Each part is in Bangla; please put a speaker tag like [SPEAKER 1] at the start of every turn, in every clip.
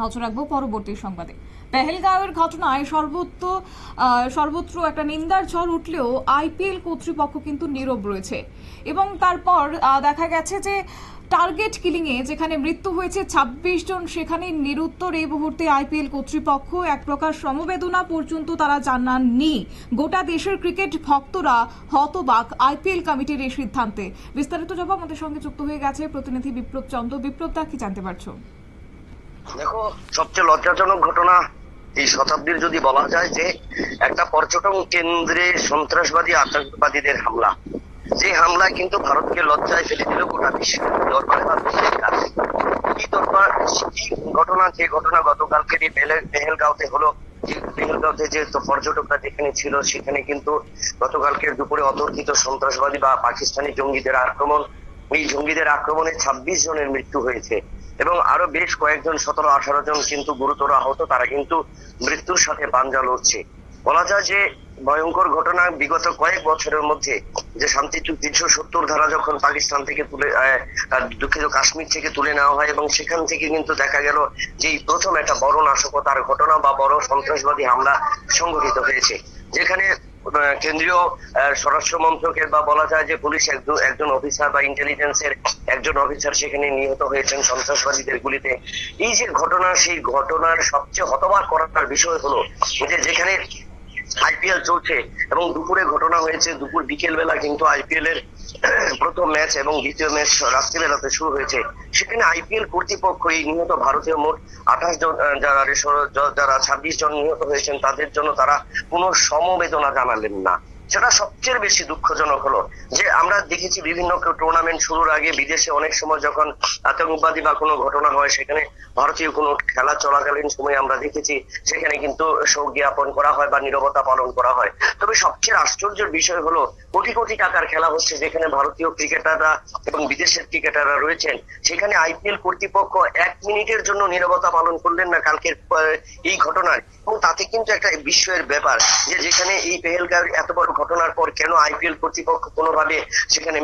[SPEAKER 1] নজর রাখব পরবর্তী সংবাদে। পেহেলগাঁওয়ের ঘটনায় সর্বত্র সর্বত্র একটা নিন্দার ঝড় উঠলেও আইপিএল কর্তৃপক্ষ কিন্তু নীরব রয়েছে। এবং তারপর দেখা গেছে যে টার্গেট কিলিং এ যেখানে মৃত্যু হয়েছে ২৬ জন সেখানে নিরুত্তর এই মুহূর্তে আইপিএল কর্তৃপক্ষ। এক প্রকার সমবেদনা পর্যন্ত তারা জানাননি। গোটা দেশের ক্রিকেট ভক্তরা হতবাক আইপিএল কমিটির এই সিদ্ধান্তে। বিস্তারিত জবাব আমাদের সঙ্গে যুক্ত হয়ে গেছে প্রতিনিধি বিপ্লব চন্দ্র। বিপ্লব দা, কি জানতে পারছ?
[SPEAKER 2] দেখো, সবচেয়ে লজ্জাজনক ঘটনা এই শতাব্দীর যদি বলা যায় যে একটা পর্যটন কেন্দ্রে সন্ত্রাসবাদী, আতঙ্কবাদীদের হামলা। যে হামলায় কিন্তু ভারতকে লজ্জায় ফেলে দিল গোটা বিশ্বের দরবারে বা বিশ্বের কাছে কি দরবার কি ঘটনা, যে ঘটনা গতকালকে পেহেলগাঁওতে হলো পেহেলগাঁওতে যে পর্যটকরা যেখানে ছিল, সেখানে কিন্তু গতকালকে দুপুরে অতর্কিত সন্ত্রাসবাদী বা পাকিস্তানি জঙ্গিদের আক্রমণ। এই জঙ্গিদের আক্রমণে ছাব্বিশ জনের মৃত্যু হয়েছে। এবং আরও বেশ কয়েকজন, সতেরো, আঠারো জন কিন্তু গুরুতর আহত, তারা কিন্তু মৃত্যুর সাথে পাঞ্জা লড়ছে। বলা যায় যে ভয়ঙ্কর ঘটনা বিগত কয়েক বছরের মধ্যে যে শান্তি চুক্তি তিনশো সত্তর ধারা যখন পাকিস্তান থেকে তুলে দুঃখিত কাশ্মীর থেকে তুলে নেওয়া হয় এবং সেখান থেকে কিন্তু দেখা গেল যে প্রথম একটা বড় নাশকতার ঘটনা বা বড় সন্ত্রাসবাদী হামলা সংঘটিত হয়েছে। যেখানে কেন্দ্রীয় স্বরাষ্ট্র মন্ত্রকের বা বলা যায় যে পুলিশ একজন একজন অফিসার বা ইন্টেলিজেন্সের একজন অফিসার সেখানে নিহত হয়েছেন সন্ত্রাসবাদীদের গুলিতে। এই যে ঘটনা, সেই ঘটনার সবচেয়ে হতবাক করার বিষয় হলো যে যেখানে আইপিএল চলছে এবং দুপুরে ঘটনা হয়েছে, দুপুর বিকেল বেলা কিন্তু আইপিএল এর প্রথম ম্যাচ এবং দ্বিতীয় ম্যাচ রাত্রিবেলাতে শুরু হয়েছে। সেখানে আইপিএল কর্তৃপক্ষ এই নিহত ভারতীয় মোট আঠাশ জন যারা যারা ছাব্বিশ জন নিহত হয়েছেন, তাদের জন্য তারা কোনো সমবেদনা জানালেন না। সেটা সবচেয়ে বেশি দুঃখজনক হলো যে আমরা দেখেছি বিভিন্ন টুর্নামেন্ট শুরুর আগে বিদেশে অনেক সময় যখন আতঙ্কবাদী বা কোনো ঘটনা হয়, সেখানে ভারতীয় কোনো খেলা চলাকালীন সময় আমরা দেখেছি, সেখানে কিন্তু শোক জ্ঞাপন করা হয় বা নিরবতা পালন করা হয়। তবে সবচেয়ে আশ্চর্যের বিষয় হলো কোটি কোটি টাকার খেলা হচ্ছে যেখানে ভারতীয় ক্রিকেটাররা এবং বিদেশের ক্রিকেটাররা রয়েছেন। সেখানে আইপিএল কর্তৃপক্ষ এক মিনিটের জন্য নিরবতা পালন করলেন না কালকের এই ঘটনার এবং তাতে কিন্তু একটা বিস্ময়ের ব্যাপার যে যেখানে এই পেহেলগাঁওয়ের এত বড় ঘটনার পর কেন আইপিএল কর্তৃপক্ষ কোনোভাবে সেখানে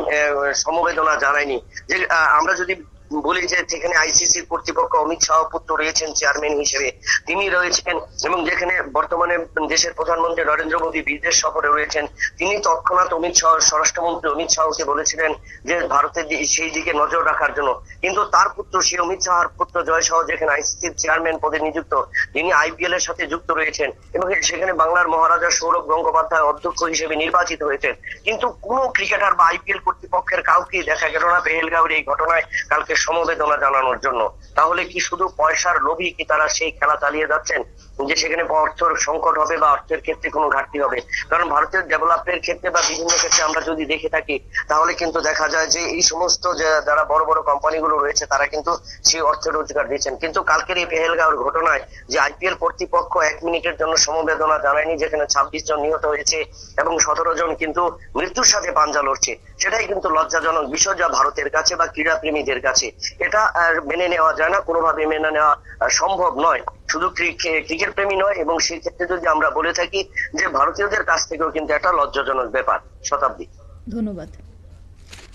[SPEAKER 2] সমবেদনা জানায়নি? যে আমরা যদি বলি যে সেখানে আইসিসি কর্তৃপক্ষ অমিত শাহ পুত্র রয়েছেন চেয়ারম্যান হিসেবে, তিনি রয়েছেন এবং যেখানে বর্তমানে দেশের প্রধানমন্ত্রী নরেন্দ্র মোদী বিদেশ সফরে রয়েছেন, তিনি তৎক্ষণাৎ অমিত শাহ, স্বরাষ্ট্রমন্ত্রী অমিত শাহকে বলেছিলেন যে ভারতের সেই দিকে নজর রাখার জন্য। কিন্তু তার পুত্র, সেই অমিত শাহর পুত্র জয় শাহ যেখানে আইসিসির চেয়ারম্যান পদে নিযুক্ত, তিনি আইপিএল এর সাথে যুক্ত রয়েছেন এবং সেখানে বাংলার মহারাজা সৌরভ গঙ্গোপাধ্যায় অধ্যক্ষ হিসেবে নির্বাচিত হয়েছেন। কিন্তু কোন ক্রিকেটার বা আইপিএল কর্তৃপক্ষের কাউকে দেখা গেল না পেহেলগাঁওয়ের এই ঘটনায় কালকে সমবেদনা জানানোর জন্য? তাহলে কি শুধু পয়সার লোভী কি তারা সেই খেলা চালিয়ে যাচ্ছেন? যে সেখানে অর্থের সংকট হবে বা অর্থের ক্ষেত্রে কোনো ঘাটতি হবে? কারণ ভারতের ডেভেলপমেন্টের ক্ষেত্রে বা বিভিন্ন ক্ষেত্রে আমরা যদি দেখে থাকি, তাহলে কিন্তু দেখা যায় যে এই সমস্ত যারা বড় বড় কোম্পানিগুলো রয়েছে, তারা কিন্তু সেই অর্থ রোজগার দিচ্ছেন। কিন্তু কালকের এই পেহেলগাঁওয়ের ঘটনায় যে আইপিএল কর্তৃপক্ষ এক মিনিটের জন্য সমবেদনা জানায়নি, যেখানে ছাব্বিশ জন নিহত হয়েছে এবং সতেরো জন কিন্তু মৃত্যুর সাথে পাঞ্জা লড়ছে, সেটাই কিন্তু লজ্জাজনক বিষয় যা ভারতের কাছে বা ক্রীড়া প্রেমীদের কাছে, এটা মেনে নেওয়া যায় না, কোনোভাবে মেনে নেওয়া সম্ভব নয়। শুধু ক্রিকে- ক্রিকেট প্রেমী নয়, এবং সেই ক্ষেত্রে যদি আমরা বলে থাকি যে ভারতীয়দের কাছ থেকেও কিন্তু একটা লজ্জাজনক ব্যাপার, শতাব্দী।
[SPEAKER 1] ধন্যবাদ।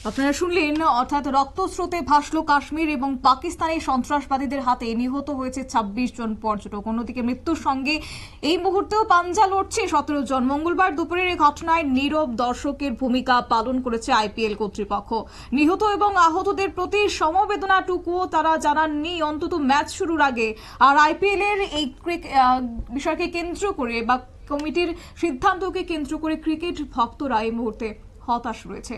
[SPEAKER 1] আপনারা শুনলেন, অর্থাৎ রক্তস্রোতে ভাসল কাশ্মীর এবং পাকিস্তানি সন্ত্রাসবাদীদের হাতে নিহত হয়েছে ২৬ জন পর্যটক। অন্যদিকে মৃত্যুর সঙ্গে এই মুহূর্তেও পাঞ্জা লড়ছে সতেরো জন। মঙ্গলবার দুপুরের এই ঘটনায় নীরব দর্শকের ভূমিকা পালন করেছে আইপিএল কর্তৃপক্ষ। নিহত এবং আহতদের প্রতি সমবেদনাটুকুও তারা জানাননি। অন্তত ম্যাচ শুরুর আগে আর আইপিএল এর এই বিষয়কে কেন্দ্র করে বা কমিটির সিদ্ধান্তকে কেন্দ্র করে ক্রিকেট ভক্তরা এই মুহূর্তে হতাশ রয়েছে।